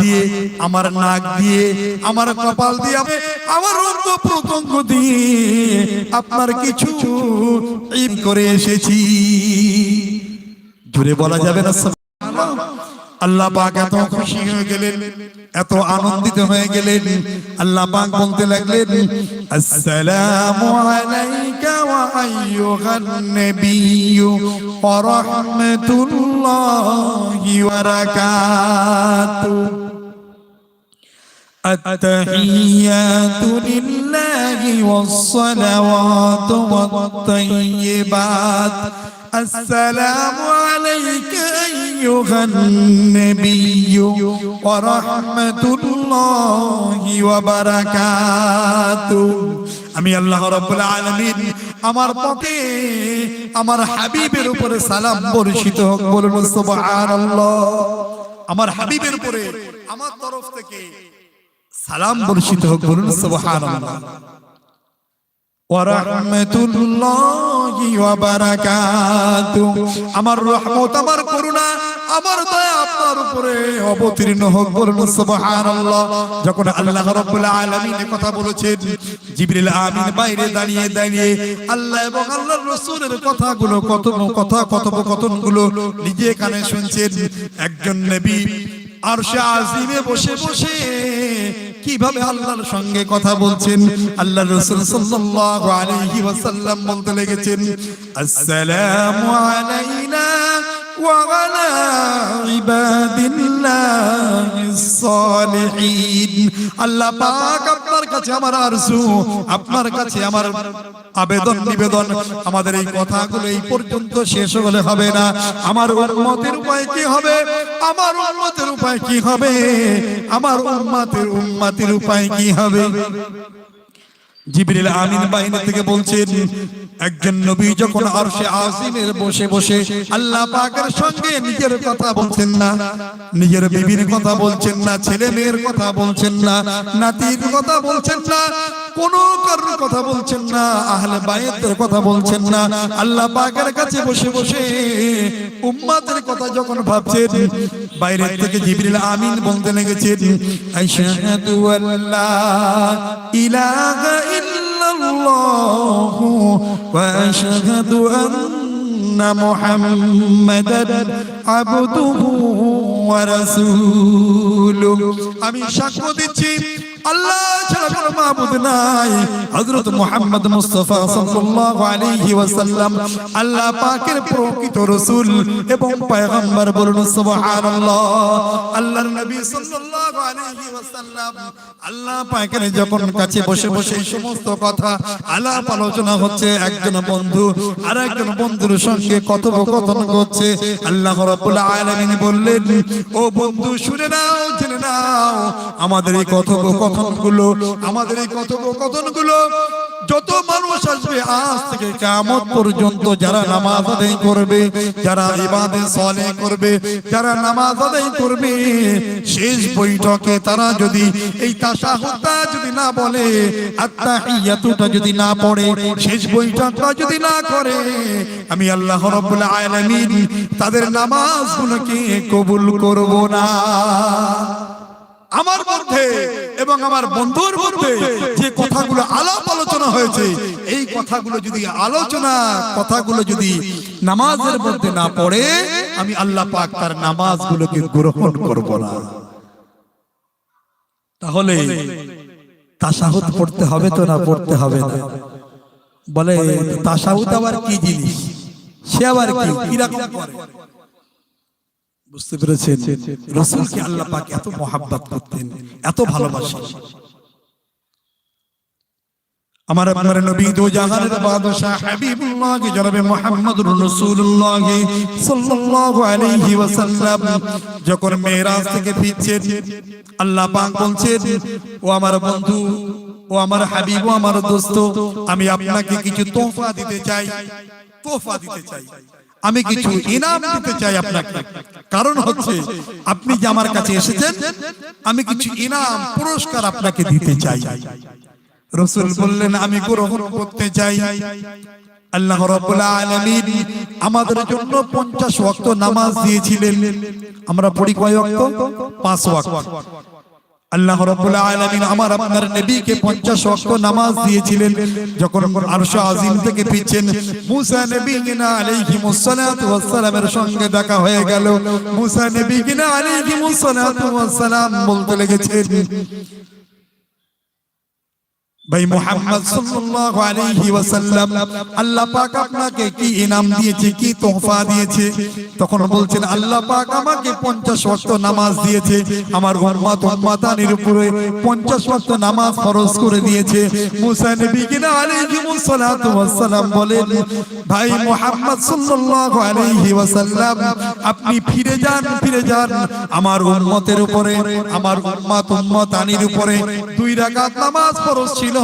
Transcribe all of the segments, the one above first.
দিয়ে, আমার নাক দিয়ে, আমার কপাল দিয়ে আমার অঙ্গ প্রত্যঙ্গ দিয়ে আপনার কিছু ঈদ করে এসেছি। জুড়ে বলা যাবে না আল্লাহ পাক এত খুশি হয়ে গেলেন, এত আনন্দিত হয়ে গেলেন। আল্লাহ পাক বলতে লাগলেন, আসসালামু আলাইকা ওয়া আইয়ুহান নাবিয়্যু ওয়া রাহমাতুল্লাহি ওয়া বারাকাতুহু। التحيات لله والصلوات والطيبات السلام عليك أيها النبي ورحمة الله وبركاته আমি আল্লাহ রাব্বুল আলামিন আমার পথে আমার হাবিবের উপরে সালাম বর্ষিত হোক বলুন সুবহানাল্লাহ আমার হাবিবের উপরে আমার তরফ থেকে সালাম বর্ষিত হোক বলুন আমার রহমত, আমার করুণা, আমার দয়া আপনার উপরে অবতীর্ণ হোক বলুন, সুবহানাল্লাহ। যখন আল্লাহ রাব্বুল কথা বলেছেন, জিবরিল আমিন বাইরে দাঁড়িয়ে দাঁড়িয়ে আল্লাহ এবং কথাগুলো কত কথা নিজে কানে শুনছেন। একজন নবী আরশে আজিমে বসে বসে কীভাবে আল্লাহর সঙ্গে কথা বলছেন? আল্লাহ রসুল সাল্লাল্লাহু আলাইহি বলতে লেগেছেন আসসালামু আলাইনা ওয়া আলা ইবাদিল্লাহিস সালিহিন আল্লাহ পাক আপনার কাছে আমার আরজু, আপনার কাছে আমার আবেদন, নিবেদন। আমাদের এই কথাগুলো এই পর্যন্ত শেষ হলে হবে না। আমার উম্মতের উপায় কি হবে? আমার উম্মতের উপায় কি হবে? আমার উম্মতের উম্মতের উপায় কি হবে? জিবরিল আমিন বাহিনী থেকে বলছেন একজন নবী যখন আরশে আজিমের বসে বসে আল্লাহ পাকের সঙ্গে নিজের কথা বলছেন না, নিজের বিবির কথা বলছেন না, ছেলে মেয়ের কথা বলছেন না, নাতির কথা বলছেন না, কোন কারোর কথা বলছেন না, আহলে বাইতের কথা বলছেন না, আল্লাহ পাকের কাছে বসে বসে উম্মাতের কথা যখন ভাবছেন বাইরে থেকে জিবরিল আমিন বলতে লেগেছেন আশহাদু আল্লা ইলাহা ইল্লাল্লাহু আন্না মুহাম্মাদান আবদুহু ওয়া রাসূলুহু আমি সাক্ষ্য দিচ্ছি আল্লাহ ছাড়া কোনো নাই। হযরত মুহাম্মদ মুস্তাফা সাল্লাল্লাহু আলাইহি ওয়াসাল্লাম আল্লাহ পাকের প্রকৃত রাসূল এবং পয়গম্বর বলুন সুবহানাল্লাহ। আল্লাহর নবী সাল্লাল্লাহু আলাইহি ওয়াসাল্লাম আল্লাহ পাকের যখন কাছে বসে বসে সমস্ত কথা আলাপ আলোচনা হচ্ছে, একজন বন্ধু আর একজন বন্ধুর সঙ্গে কথোপকথন করছে। আল্লাহ রাব্বুল আলামিন বললেন, ও বন্ধু, শুনে নাও, জেনে নাও, আমাদের এই কথোপকথনগুলো আমাদের এই কথোপকথনগুলো, যত মানুষ আসবে আজ থেকে কিয়ামত পর্যন্ত যারা নামাজ আদায় করবে, যারা ইবাদত সালেহ করবে, যারা নামাজ আদায় করবে, শেষ বৈঠকে তারা যদি এই তাশাহুদটা যদি না বলে আত্তাহিয়াতুটা যদি না পড়ে, শেষ বৈঠকটা যদি না করে, আমি আল্লাহ রাব্বুল আলামিন তাদের নামাজগুলোকে কবুল করব না। আমার মধ্যে এবং আমার বন্ধুর মধ্যে যে কথাগুলো আলাপ আলোচনা হয়েছে, এই কথাগুলো যদি আলোচনা, কথাগুলো যদি নামাজের মধ্যে না পড়ে, আমি আল্লাহ পাক তার নামাজগুলোকে গ্রহণ করব না। তাহলে তাসাহুদ পড়তে হবে তো না পড়তে হবে না? বলে, তাসাহুদ আবার কি জিনিস? সে আবার কি? কীরকম করে? বুঝতে পেরেছেন? রসুলকে আল্লাহ পাক এত মহাব্বত করতেন, এত ভালোবাসেন। আমার নবী দো জাহানের হাবিবুল্লাহ মুহাম্মদুর রাসূলুল্লাহ সাল্লাল্লাহু আলাইহি ওয়াসাল্লাম, যখন মেরাজ থেকে ফিরছেন, আল্লাহ পাক বলছেন, ও আমার বন্ধু, ও আমার হাবিব, ও আমার দোস্ত, আমি আপনাকে কিছু তোহফা দিতে চাই, তোহফা দিতে চাই। আমি কিছু ইনাম দিতে চাই আপনাকে। কারণ হচ্ছে, আপনি যে আমার কাছে এসেছেন, আমি কিছু ইনাম, পুরস্কার আপনাকে দিতে চাই। রসুল বললেন, আমি গ্রহণ করতে চাই। আল্লাহ রাব্বুল আমাদের জন্য 50 ওয়াক্ত নামাজ দিয়েছিলেন। আমরা পড়ি কয় ওয়াক্ত। আল্লাহ রাব্বুল আমার আপনার নবীকে 50 ওয়াক্ত নামাজ দিয়েছিলেন। যখন আরশ আজিম থেকে পিছেন মুসা নবী কিনা আলাইহিমুস সালাতু ওয়াস সঙ্গে দেখা হয়ে গেল। মুসা নবী আলাইহিমুস সালাতু ওয়াস সালাম বলতে লেগেছেন ভাই মোহাম্মদ সাল্লাল্লাহু আলাইহি ওয়াসাল্লাম, আল্লাহ পাক আপনাকে কি ইনাম দিয়েছে, কি তোহফা দিয়েছে? তখন বলছেন, আল্লাহ পাক আমাকে 50 ওয়াক্ত নামাজ দিয়েছে, আমার উম্মত উম্মাতানির উপরে 50 ওয়াক্ত নামাজ ফরজ করে দিয়েছে। মুসা নবী কিনা আলাইহিমুস সালাতু ওয়াসসালাম বলেন, ভাই মোহাম্মদ সাল্লাল্লাহু আলাইহি ওয়াসাল্লাম, আপনি ফিরে যান ফিরে যান। আমার উম্মতের উপরে, আমার উম্মত উম্মতানির উপরে দুই রাকাত নামাজ ফরজ ছিল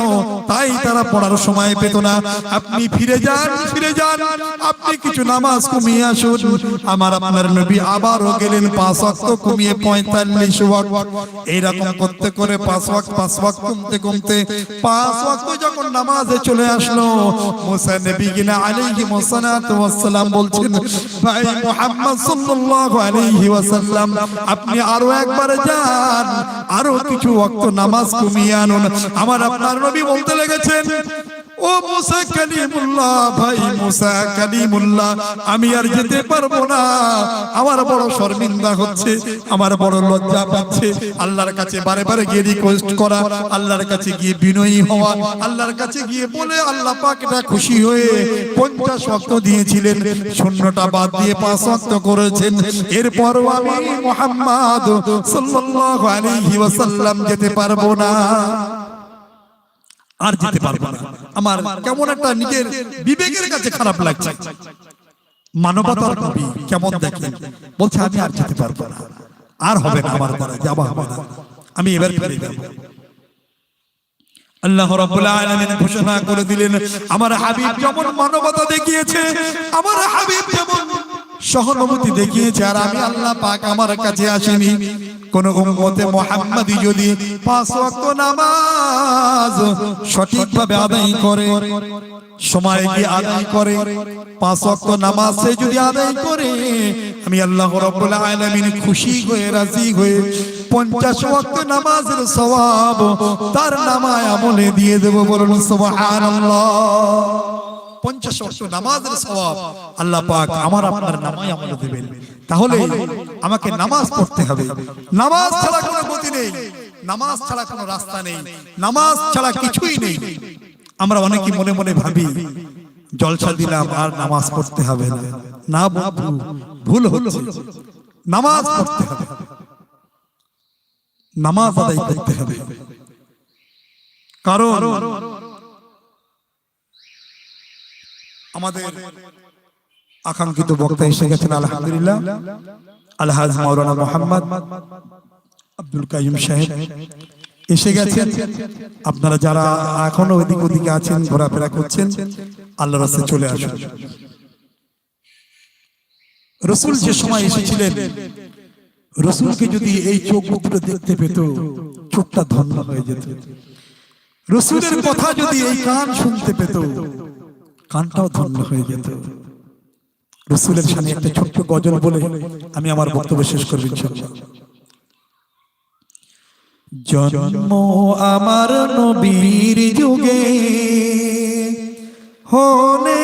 তাই তারা পড়ার সময় পেত না। আপনি ফিরে যান ফিরে যান। আপনি কিছু নামাজ কমিয়ে আসুন। আমার আপনার নবী আবারও গেলেন পাঁচ ওয়াক্ত কমিয়ে পঁয়তাল্লিশ ওয়াক্ত। এইরকম করতে করে পাঁচ ওয়াক্ত পাঁচ ওয়াক্ত কমতে কমতে, পাঁচ ওয়াক্ত যখন নামাজে চলে আসলো, মুসা নবী কিনা আলাইহি মুসালাতু ওয়াসসালাম বলছেন, ভাই মুহাম্মদ সাল্লাল্লাহু আলাইহি ওয়াসাল্লাম, আপনি আরও একবার যান, আরও কিছু ওয়াক্ত নামাজ কমিয়ে আনুন। আমার আপনার নবী বলতে লেগেছেন, ও মুসা কালিমুল্লাহ, ভাই মুসা কালিমুল্লাহ, আমি আর যেতে পারব না। আমার বড় শর্মিন্দা হচ্ছে, আমার বড় লজ্জা পাচ্ছে। আল্লাহর কাছে বারে বারে গিয়ে রিকোয়েস্ট করা, আল্লাহর কাছে গিয়ে বিনয়ী হওয়া, আল্লাহর কাছে গিয়ে বলে, আল্লাহ পাক এটা খুশি হয়ে পঞ্চাশ ওয়াক্ত দিয়েছিলেন, শূন্যটা বাদ দিয়ে পাঁচ ওয়াক্ত করেছেন। এরপরও আমি মোহাম্মদ সাল্লাল্লাহু আলাইহি ওয়াসাল্লাম যেতে পারব না। আর যেতে পারব না। আমার কেমন একটা নিজের বিবেকের কাছে খারাপ লাগছে। মানবতার নবী কেমন দেখেন? বলছে, আমি আর যেতে পারব না। আর হবে না আমার দ্বারা যাওয়া হবে না। আমি এবার ফিরে যাব। ঘোষণা করে দিলেন, আমার হাবিব যেমন মানবতা দেখিয়েছে, আমার হাবিব যেমন সহানুভূতি দেখিয়েছে, আর আমি আল্লাহ পাক আমার কাছে আসেনি। কোন উম্মতে মুহাম্মাদি যদি পাঁচ ওয়াক্ত নামাজ সঠিকভাবে আদায় করে, সময় গিয়ে আদায় করে? পাঁচ ওয়াক্ত নামাজ সে যদি আদায় করে, আমি আল্লাহ রাব্বুল আলামিন খুশি হয়ে, রাজি হয়ে পঞ্চাশ ওয়াক্ত নামাজের সওয়াব তার নামায় আমলে দিয়ে দেব বলুন, সুবহানাল্লাহ। পঞ্চাশ ওয়াক্ত নামাজের আল্লাহ পাক আমার আপনার দেবেন। তাহলে আমাকে নামাজ পড়তে হবে। নামাজ ছাড়া কোনো গতি নেই। নামাজ ছাড়া কোনো রাস্তা নেই। নামাজ ছাড়া কিছুই নেই। আমরা অনেকে মনে মনে ভাবি, জলসা দিলাম, আর নামাজ পড়তে হবে না বন্ধু, ভুল হচ্ছে। নামাজ পড়তে হবে। নামাজ আদায় করতে হবে। কারণ আমাদের আকাঙ্ক্ষিত বক্তা এসে গেছেন আলহামদুলিল্লাহ। আলহাজ মাওলানা মোহাম্মদ আব্দুল কাইম সাহেব এসে গেছেন। আপনারা যারা এখনও ওদিক ওদিকে আছেন ঘোরাফেরা করছেন আল্লাহ রাস্তায় চলে আসুন। রসুল যে সময় এসেছিলেন রসুলকে যদি এই চোখ দুটো দেখতে পেত চোখটা ধন্য হয়ে যেত। রসুলের কথা যদি এই কান শুনতে পেত কানটাও ধন্য হয়ে যেত। রসুলের সামনে একটা ছোট্ট গজল বলে আমি আমার বক্তব্য শেষ করব জন্ম আমার নবীর যুগে হলে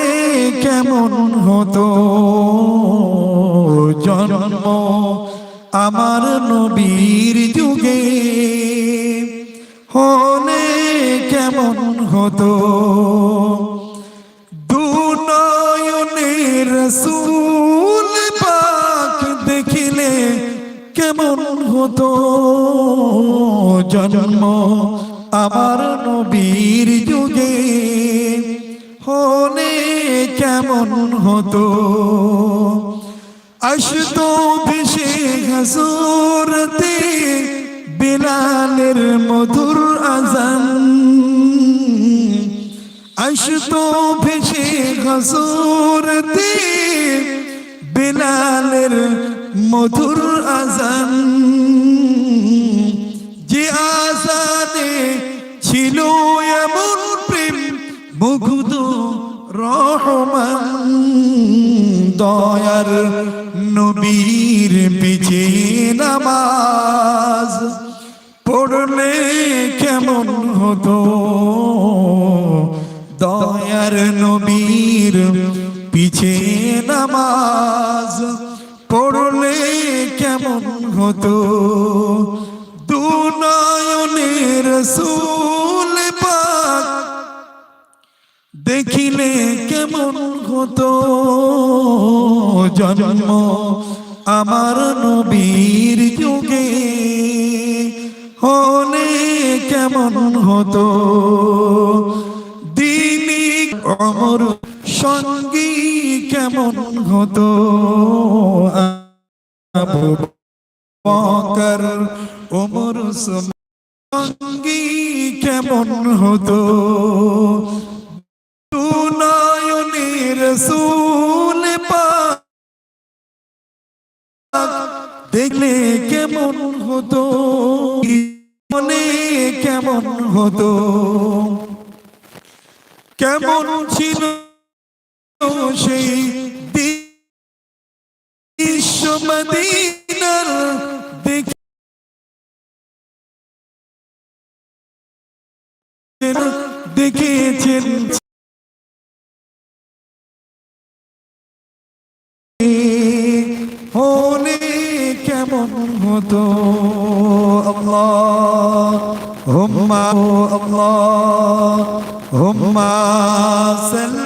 কেমন হতো? জন্ম আমার নবীর যুগে হলে কেমন হতো? রসুল পাক দেখিলে কেমন হতো? জন্ম আমার নবীর যুগে হলে কেমন হতো? আসতো ভেসে হাসুরতে বিলালের মধুর আজান अश तो भेजे হজরতে বেলালের মধুর আজান। যে আজানে ছিল এমন প্রেম, মুগ্ধ রহমান। দয়ার নবীর পিছে নামা পিছে নামাজ পড়লে কেমন হতো? দুনয়নের সুল পাক দেখিলে কেমন হতো? জন্ম আমার নবীর যুগে হলে কেমন হতো? দিনী অমর সঙ্গী কেমন হতো? আবু ওমর সঙ্গী কেমন হতো? নয়নের সুল দেখলে কেমন হতো? মনে কেমন হতো? কেমন ছিল সেই দৃশ্য মদিনার দেখে দেখেছেন হলে কেমন হতো? আল্লাহ হুম্মা আল্লাহ হুম্মা সাল্লি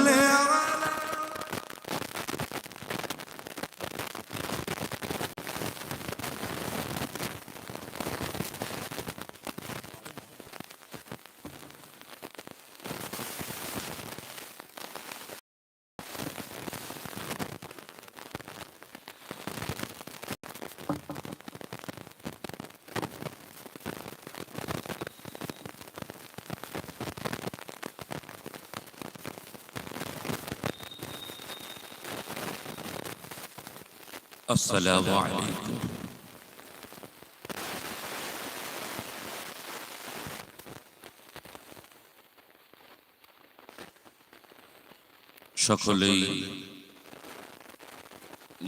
আসসালামু আলাইকুম। সকলেই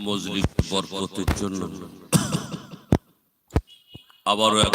মজলিশ বরকতের জন্য আবারও এক